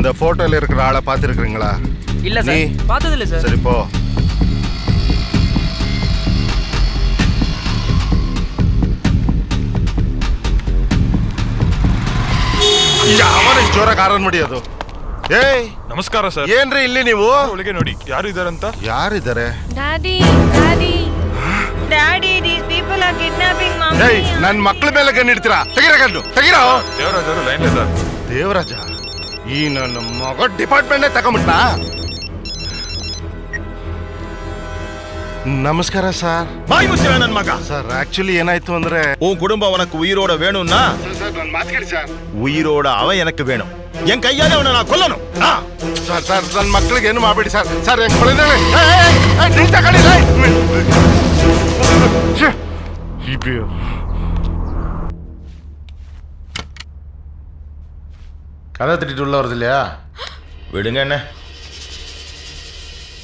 இந்த போட்டோல இருக்கிற ஆளை பார்த்துருக்குறீங்களா இல்ல நீ? சார் பார்த்தது இல்ல சார் சரி போ ಯಾವ ಜೋರ ಕಾರನ್ ಮಾಡಿಯೋದು ಏಯ್ ನಮಸ್ಕಾರ ಸರ್ ಏನ್ರಿ ಇಲ್ಲಿ ನೀವು ಒಳಗೆ ನೋಡಿ ಯಾರು ಇದಾರಂತ ಯಾರಿದ್ದಾರೆ daddy daddy daddy these people are kidnapping ಏಯ್ ನನ್ ಮಕ್ಳ ಮೇಲೆ ಕಣ್ಣಿಡ್ತೀರಾ ತೆಗಿರ ಕಣ್ಣು ತೆಗಿರೋ ದೇವರಾಜ್ ಅವರು ಲೈನ್ ಇದ್ದಾರೆ ದೇವರಾಜ ಈ ನನ್ನ ಮಗ ಡಿಪಾರ್ಟ್ಮೆಂಟ್ ತಗೊಂಬಿಟ್ನಾ ನಮಸ್ಕಾರ ಸರ್ ಬಾಯಿ ಮುಚ್ಚಿರ ನನ್ ಮಗ ಸರ್ ಆಕ್ಚುಲಿ ಏನಾಯ್ತು ಅಂದ್ರೆ உன் குடும்பம் உனக்கு உயிரோட வேணும்னா ಸರ್ ನನ್ನ ಮಾತು ಸರ್ உயிரோட அவன் எனக்கு வேணும் என் கையால அவனை நான் கொல்லணும் ஆ. ಸರ್ ಸರ್ ನನ್ನ ಮಕ್ಳಿಗೆ ಏನು ಮಾಡಬೇಡಿ ಸರ್ ಸರ್ ಹೆಂಗ್ ಕೊಳಿದ್ದೇವೆ ನಿಲ್ತ ಕಡಿ கதை திட்டிட்டு உள்ள வருது இல்லையா? விடுங்க என்ன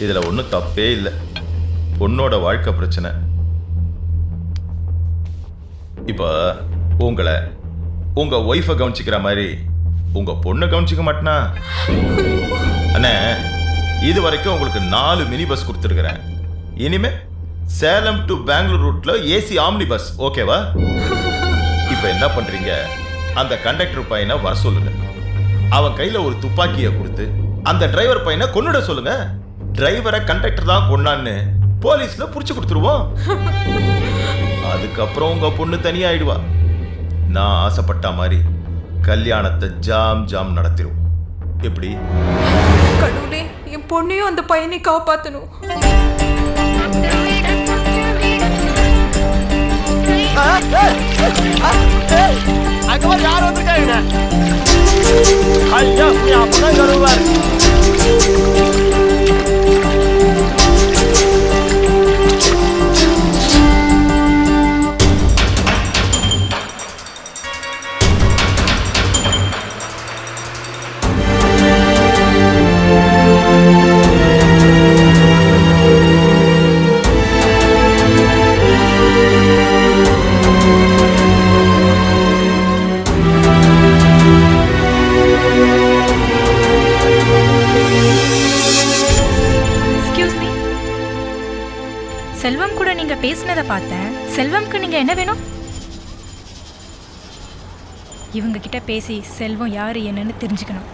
இதில் ஒன்றும் தப்பே இல்லை. பொண்ணோட வாழ்க்கை பிரச்சனை. இப்போ உங்களை உங்கள் ஒய்ஃபை கவனிச்சிக்கிற மாதிரி உங்கள் பொண்ணை கவனிச்சிக்க மாட்டேனா? அண்ணே இது வரைக்கும் உங்களுக்கு நாலு மினி பஸ் கொடுத்துருக்குறேன். இனிமே சேலம் டு பெங்களூர் ரூட்ல ஏசி ஆம்னி பஸ் ஓகேவா இப்போ என்ன பண்ணுறீங்க அந்த கண்டக்டர் பையனை வர சொல்லுங்க. அவன் கையில ஒரு துப்பாக்கியை கொடுத்து அந்த டிரைவர் பையனை கொன்னுட சொல்லுங்க. டிரைவரை கண்டக்டர் தான் கொன்னான்னு போலீஸ்ல புடிச்சு கொடுத்துருவோம். அதுக்கப்புறம் உங்க பொண்ணு தனியாயிடுவா. நான் ஆசைப்பட்ட மாதிரி கல்யாணத்தை ஜாம் ஜாம் நடத்திடுவோம் எப்படி? கடவுளே என் பொண்ணையும் அந்த பையனை காப்பாத்தணும். எக்ஸ்கியூஸ் செல்வம் கூட நீங்க பேசினதை பார்த்தேன். செல்வம்க்கு நீங்க என்ன வேணும்? இவங்க கிட்ட பேசி செல்வம் யாரு என்னன்னு தெரிஞ்சுக்கணும்.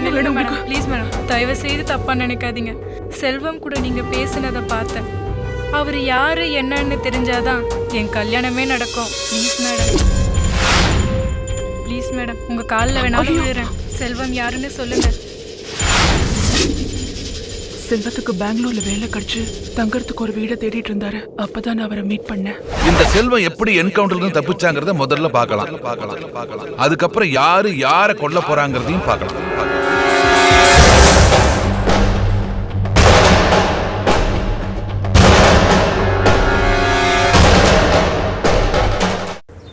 மேடம் ப்ளீஸ் மேடம் தயவு செய்து தப்பா நினைக்காதீங்க. செல்வம் கூட நீங்க பேசினதை பார்த்தேன். அவர் யாரு என்னன்னு தெரிஞ்சாதான் என் கல்யாணமே நடக்கும். ப்ளீஸ் மேடம் ப்ளீஸ் மேடம் உங்க காலில் வேணாலும் விழுறேன். செல்வம் யாருன்னு சொல்லுங்க. செல்வத்துக்கு பெங்களூர்ல வேலை கிடைச்சு தங்கறதுக்கு ஒரு வீடை தேடிட்டு இருந்தாரு. அப்பதான் நான் அவரை மீட் பண்ணேன். இந்த செல்வம் எப்படி என்கவுண்டர்ல இருந்து தப்பிச்சாங்கறத முதல்ல பார்க்கலாம். அதுக்கப்புறம் யாரு யார கொல்ல போறாங்கறதையும் பார்க்கலாம்.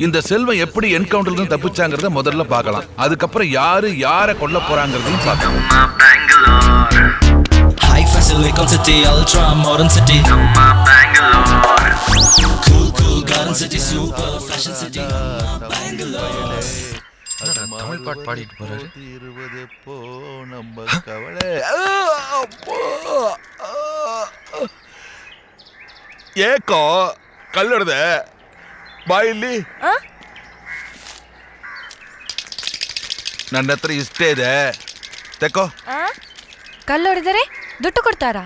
இந்த செல்வம் எப்படி என்கவுண்டர்ல இருந்து தப்பிச்சாங்கறத முதல்ல பார்க்கலாம். அதுக்கப்புறம் யாரு யார கொல்ல போறாங்கறதையும் பார்க்கலாம். High Silicon City, ultra modern city. Cool, cool, garden city, super fashion city. Tamil பாட்டு பாடிட்டு போறாரு இருபது போ நம்ம கவலை ಏಕೋ ಕಲ್ಲಡ್ದೆ ಬಾಯಿಲಿ ನನ್ನ ಹತ್ರ ಇಷ್ಟೇ ಇದೆ ತೆಕ್ಕೋ ಕಲ್ಲೊಡೆದರೆ ದುಡ್ಡು ಕೊಡ್ತಾರಾ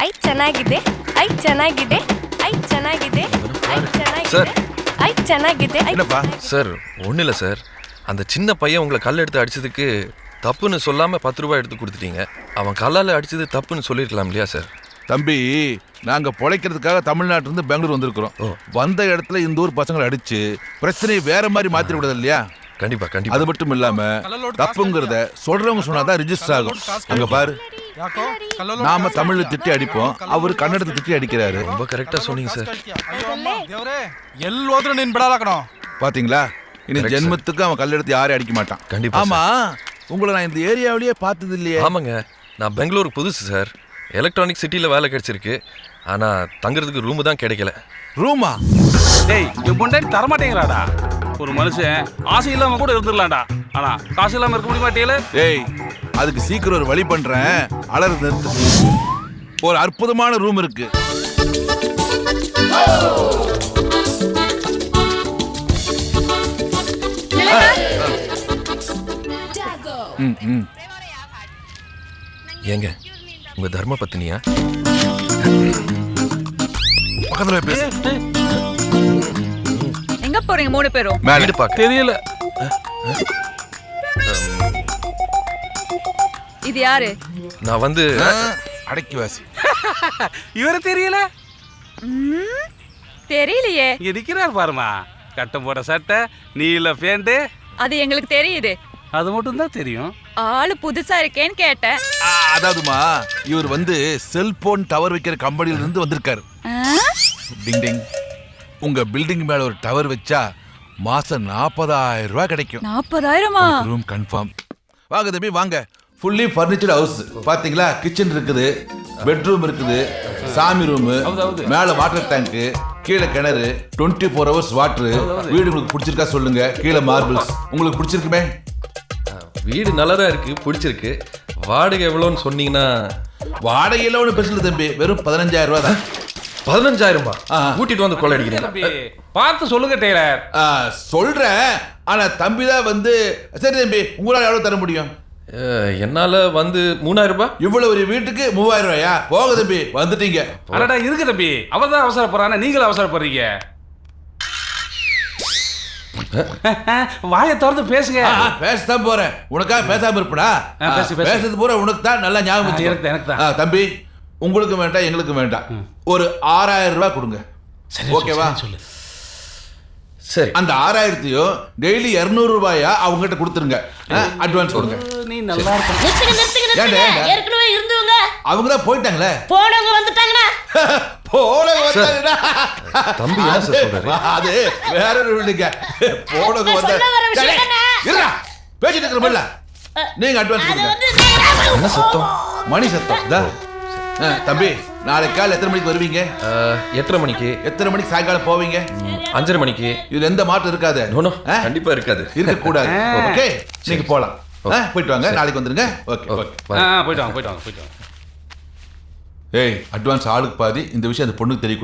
ಐ ಚೆನ್ನಾಗಿದೆ ಐ ಚೆನ್ನಾಗಿದೆ ಐ ಚೆನ್ನಾಗಿದೆ ಐ ಚೆನ್ನಾಗಿದೆ ಐ ಚೆನ್ನಾಗಿದೆ ಐ ಏನಪ್ಪಾ சார் ஒன்றும் இல்லை சார் அந்த சின்ன பையன் உங்களை கல் எடுத்து அடிச்சதுக்கு தப்புன்னு சொல்லாமல் பத்து ரூபாய் எடுத்து கொடுத்துட்டீங்க அவன் கல்லால் அடிச்சது தப்புன்னு சொல்லியிருக்கலாம் இல்லையா சார் தம்பி நாங்க பொழைக்கிறதுக்காக தமிழ்நாட்டுல இருந்து பெங்களூர் வந்திருக்கிறோம் வந்த இடத்துல இந்த ஊர் பசங்களை அடிச்சு பிரச்சனையை வேற மாதிரி மாத்திர கூடாது இல்லையா கண்டிப்பா கண்டிப்பா அது மட்டும் இல்லாம தப்புங்கிறத சொல்றவங்க சொன்னாதான் ரிஜிஸ்டர் ஆகும் அங்க பாரு நாம தமிழ்ல திட்டி அடிப்போம். அவர் கன்னடத்தை திட்டி அடிக்கிறாரு. ரொம்ப கரெக்டா சொன்னீங்க சார். எல்லோரும் நின் பிடாலாக்கணும் பாத்தீங்களா? இனி ஜென்மத்துக்கு அவன் கல்லெடுத்து யாரும் அடிக்க மாட்டான். கண்டிப்பா ஆமா உங்களை நான் இந்த ஏரியாவிலேயே பார்த்தது இல்லையே ஆமாங்க. நான் பெங்களூருக்கு புதுசு சார். எலக்ட்ரானிக் சிட்டியில் வேலை கிடைச்சிருக்கு. ஆனால் தங்குறதுக்கு ரூமு தான் கிடைக்கல. ரூமா டேய் என் பொண்டாடி தரமாட்டேங்கிறாடா. ஒரு மனுஷன் ஆசை இல்லாமல் கூட இருந்துடலாம்டா. ஆனால் காசு இல்லாமல் இருக்க முடியுமா டேல டேய் அதுக்கு சீக்கிரம் ஒரு வழி பண்றேன். அலறு நிறுத்து. ஒரு அற்புதமான ரூம் இருக்கு. ம், ம். ஏங்க உங்க தர்ம பத்தினியா? பக்கத்துல பேசு. எங்க போறீங்க மூணு பேரும்? மேல. வீடு பார்க்க. தெரியல. இது யாரு? நான் வந்து அடக்கி வாசி இவரு தெரியல? தெரியலையே. இங்க நிக்கிறார் பாருமா கட்டம் போட சட்டை நீல பேண்ட் அது எங்களுக்கு தெரியுது. அது மட்டும் தான் தெரியும். ஆளு புதுசா இருக்கேன்னு கேட்டேன். அதாவதுமா இவர் வந்து செல்போன் டவர் வைக்கிற கம்பெனில இருந்து வந்திருக்காரு. ஆ? டிங் டிங் உங்க பில்டிங் மேல ஒரு டவர் வச்சா மாசம் நாற்பதாயிரம் ரூபாய் கிடைக்கும். நாற்பதாயிரமா? ரூம் கன்ஃபார்ம் வாங்க தம்பி வாங்க. ஃபுல்லி ஃபர்னிச்சர் ஹவுஸ் பாத்தீங்களா? கிச்சன் இருக்குது பெட்ரூம் இருக்குது சாமி ரூம் மேல வாட்டர் டேங்க் கீழே கிணறு டுவெண்ட்டி ஃபோர் ஹவர்ஸ் வாட்டர் வீடு உங்களுக்கு பிடிச்சிருக்கா சொல்லுங்க. கீழே மார்பிள்ஸ் உங்களுக்கு பிடிச்சிருக்குமே? வீடு நல்லா தான் இருக்கு பிடிச்சிருக்கு. வாடகை எவ்வளோன்னு சொன்னீங்கன்னா? வாடகையில ஒன்றும் பெருசு தம்பி. வெறும் பதினஞ்சாயிரம் ரூபாய் தான். பதினஞ்சாயிரம். கூட்டிட்டு வந்து கொள்ளையடிக்கிறீங்க தம்பி பார்த்து சொல்லுங்க டெய்லர். ஆ, சொல்றேன். ஆனா தம்பி தான் வந்து சரி தம்பி உங்களால எவ்வளவு தர முடியும்? என்னால வந்து மூணாயிரம் ரூபாய்? இவ்வளவு ஒரு வீட்டுக்கு மூவாயிரம் ரூபாயா? போக தம்பி வந்துட்டீங்க. அடடா இருக்கு தம்பி. அவ தான் அவசரப்படுறானா நீங்களும் அவசரப்படுறீங்க வாயை திறந்து பேசுங்க. பேசத்தான் போறேன். உனக்காக பேசாம இருப்படா. பேசுறது பூரா உனக்கு தான் நல்லா ஞாபகம். எனக்கு தான், எனக்கு தான். தம்பி உங்களுக்கு வேண்டாம் எங்களுக்கு வேண்டாம். ஒரு ஆறாயிரம் ரூபாய் கொடுங்க. ஓகேவா? சொல்லு. சரி. அந்த ஆறாயிரத்தையும் டெய்லி இருநூறு ரூபாயா அவங்ககிட்ட கொடுத்துருங்க. அட்வான்ஸ் கொடுங்க. நல்லா இருக்க நிறுத்துங்க நிறுத்துங்க நிறுத்துங்க? ஏற்கனவே இருந்தவங்க. அவங்க தான் போயிட்டாங்களே? போனவங்க வந்துட்டாங்கண்ணா. போன வந்தாங்கடா. தம்பி என்ன சார் சொல்றாரு? அது வேற ஒரு வீடுங்க போனவங்க வந்த? இருடா. பேசிட்டு இருக்கிறோம்ல நீங்க அட்வான்ஸ் கொடுங்க. என்ன சத்தம்? மணி சத்தம். இதா. ஆ, தம்பி நாளைக்கு காலை எத்தனை மணிக்கு வருவீங்க? எட்டரை மணிக்கு. எத்தனை மணிக்கு சாயங்காலம் போவீங்க? அஞ்சரை மணிக்கு. இதுல எந்த மாற்றம் இருக்காது. நோ நோ ஆ? கண்டிப்பா இருக்காது. இருக்க கூடாது ஓகே நீங்க போலாம். போயிட்டு வாங்க. நாளைக்கு வந்துருங்க. Okay okay okay. ஆ போயிட்டு வாங்க போயிட்டு வாங்க போயிட்டு வாங்க. ஏய் அட்வான்ஸ் ஆளுக்கு பாதி இந்த விஷயம் அந்த பொண்ணுக்கு தெரியக்கூடாது.